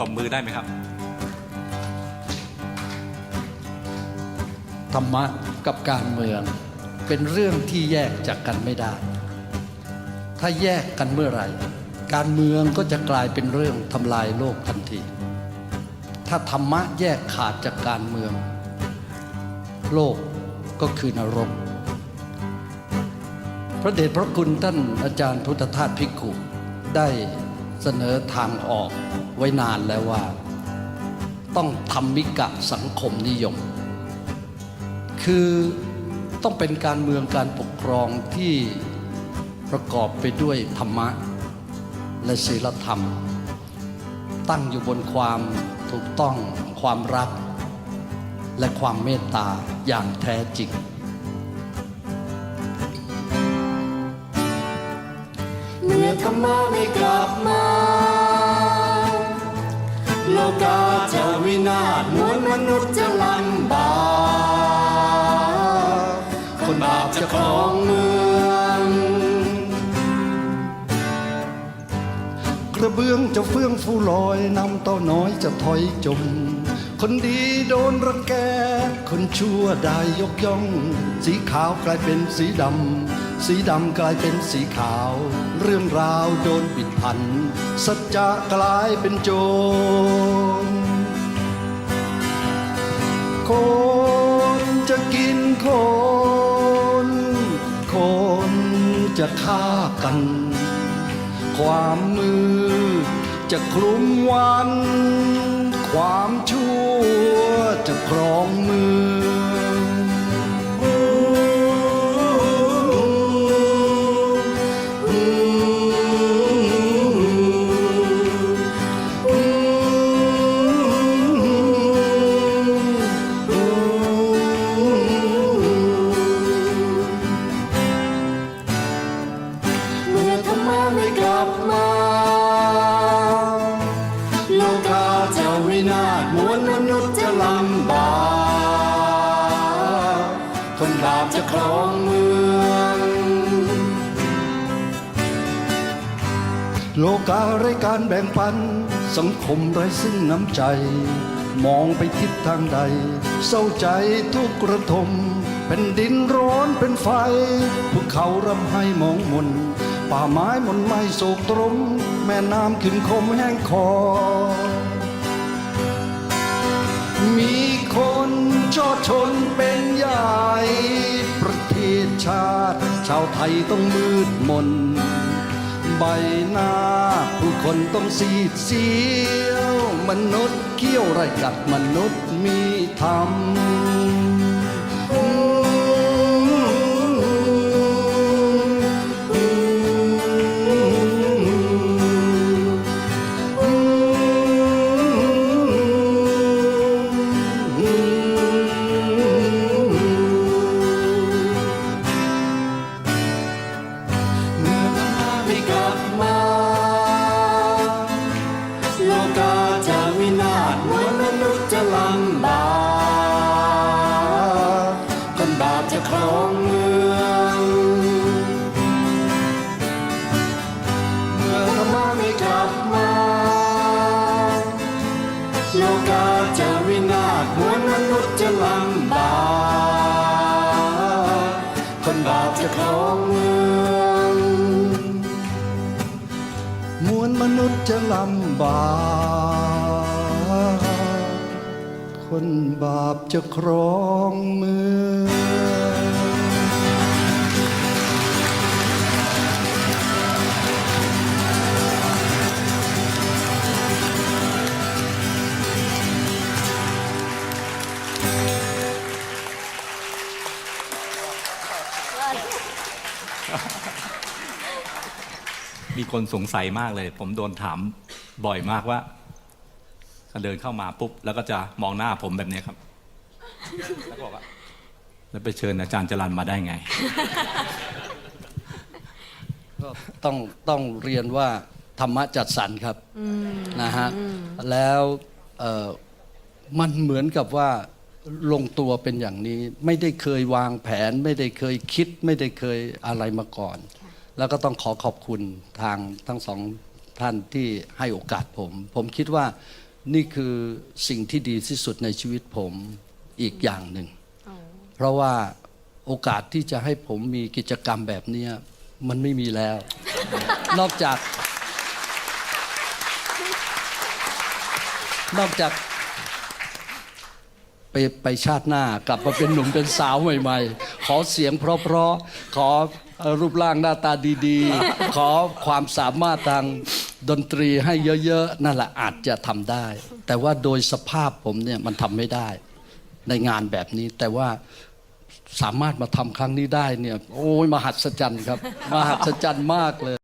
ตบมือได้ไหมครับ ธรรมะกับการเมือง เป็นเรื่องที่แยกจากกันไม่ได้ ถ้าแยกกันเมื่อไหร่ การเมืองก็จะกลายเป็นเรื่องทำลายโลกทันที ถ้าธรรมะแยกขาดจากการเมือง โลกก็คือนรก พระเดชพระคุณท่านอาจารย์พุทธทาสภิกขุได้ เสนอทางออกไว้นานแล้วว่า ต้องทำมิกะสังคมนิยม คือต้องเป็นการเมืองการปกครองที่ประกอบไปด้วยธรรมะ และศีลธรรม ตั้งอยู่บนความถูกต้องความรัก และความเมตตาอย่างแท้จริงเมื่อธรรมะไม่กลับมา กาจะวินาศมวลมนุษย์จะลำบากคนบาปจะครองเมืองกระเบื้องจะเฟื่องฟูลอยน้ำเต้าน้อยจะถอยจม คนดีโดนรังแก คนชั่วได้ยกย่อง สีขาวกลายเป็นสีดำ สีดำกลายเป็นสีขาว เรื่องราวโดนบิดพัน สัจจะกลายเป็นโจร คนจะกินคน คนจะฆ่ากัน ความมืด จะคลุมวัน ความชั่วจะครองเมือง วินาศมวลมนุษย์จะลำบากคนบาปจะครองเมือง โลกาไรการแบ่งปัน สังคมไร้ซึ่งน้ำใจ มองไปทิศทางใด เศร้าใจทุกกระทมแผ่นดินร้อนเป็นไฟภูเขารำให้มองมน ป่าไม้มนไม่โศกตรม แม่น้ำขึ้นคมแห้งคอ มีคนชอชนเป็นใหญ่ประเทศชาติ ชาวไทยต้องมืดมน ใบหน้า ผู้คนต้องสีดเสียว มนุษย์เกี้ยวไรกัดมนุษย์มีธรรม บาปจะครองเมืองเมื่อธรรมะไม่กลับมาโลกาจะวินาศมวลมนุษย์จะลำบากคนบาปจะครองเมืองมวลมนุษย์จะลำบากคนบาปจะครองเมือง มีคนสงสัยมากเลย ผมโดนถามบ่อยมากว่าเดินเข้ามาปุ๊บ แล้วก็จะมองหน้าผมแบบนี้ครับ แล้วก็บอกว่าแล้วไปเชิญอาจารย์จรันมาได้ไง ก็ต้องต้องเรียนว่าธรรมะจัดสรรครับนะฮะแล้วเอ่อมันเหมือนกับว่าลงตัวเป็นอย่างนี้ ไม่ได้เคยวางแผน ไม่ได้เคยคิด ไม่ได้เคยอะไรมาก่อน แล้วก็ต้องขอขอบคุณทางทั้งสองท่านที่ให้โอกาสผม ผมคิดว่านี่คือสิ่งที่ดีที่สุดในชีวิตผมอีกอย่างหนึ่ง เพราะว่าโอกาสที่จะให้ผมมีกิจกรรมแบบเนี้ยมันไม่มีแล้ว นอกจาก นอกจาก ไปไปชาติหน้ากลับมาเป็นหนุ่มเป็นสาวใหม่ๆ ขอเสียงเพราะๆขอรูปร่างหน้าตาดีๆ ขอความสามารถทางดนตรีให้เยอะๆ นั่นแหละอาจจะทำได้ แต่ว่าโดยสภาพผมเนี่ยมันทำไม่ได้ในงานแบบนี้ แต่ว่าสามารถมาทำครั้งนี้ได้เนี่ย โอ้ยมหัศจรรย์ครับ มหัศจรรย์มากเลย